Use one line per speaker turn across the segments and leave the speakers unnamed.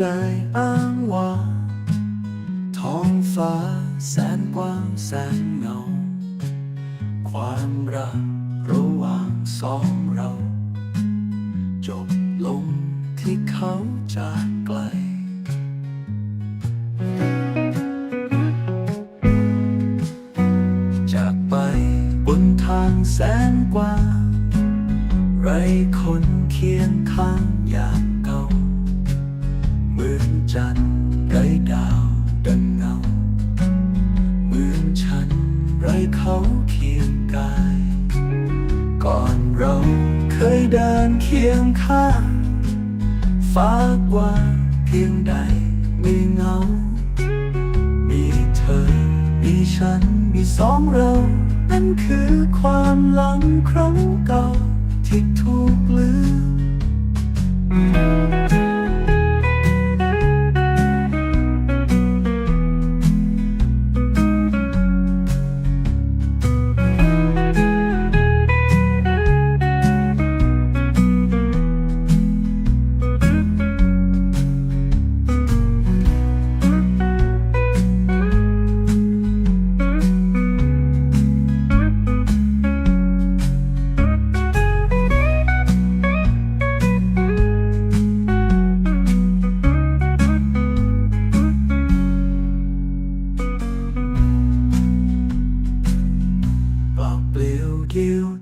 ได้อ้างว่า ท้องฟ้าแสนกว้างแสนเงา ความรักระหว่างสองเรา จบลงที่เขาจากไกลจากไปบนทางแสนกว้างไรคนเคียงข้างอยากเก่า จันทร์ไรดาวดังเงาเหมือนฉันไรเขาเคียงกาย ก่อนเราเคยเดินเคียงข้างฟ้ากว้าเพียงใดมีเงา มีเธอ มีฉัน มีสองเรา นั่นคือความหลังครั้งเก่าที่ถูกลืม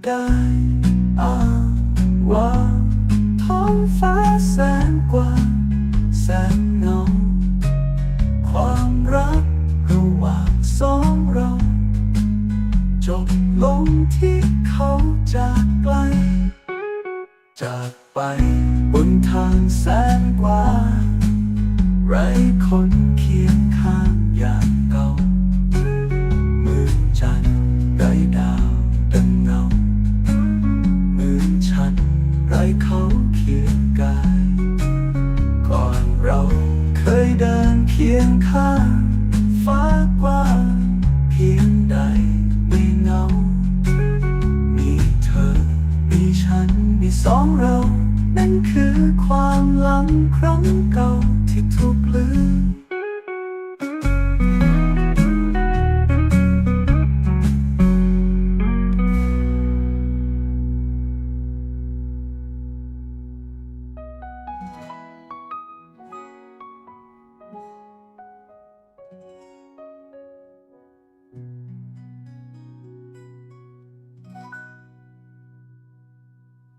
ได้อ้างว่าท้องฟ้าแสนกว้างแสนเงาความรักระหว่างสองเรา จบลงที่เขาจากไกล จากไปบนทางแสนกว้างไรคนเคียงข้างอย่าง พียงข้างฟ้ากว่าเพียงใดไม่เงา มีเธอ มีฉัน มีสองเรา นั่นคือความหลังครั้งเก่าที่ถูกลืม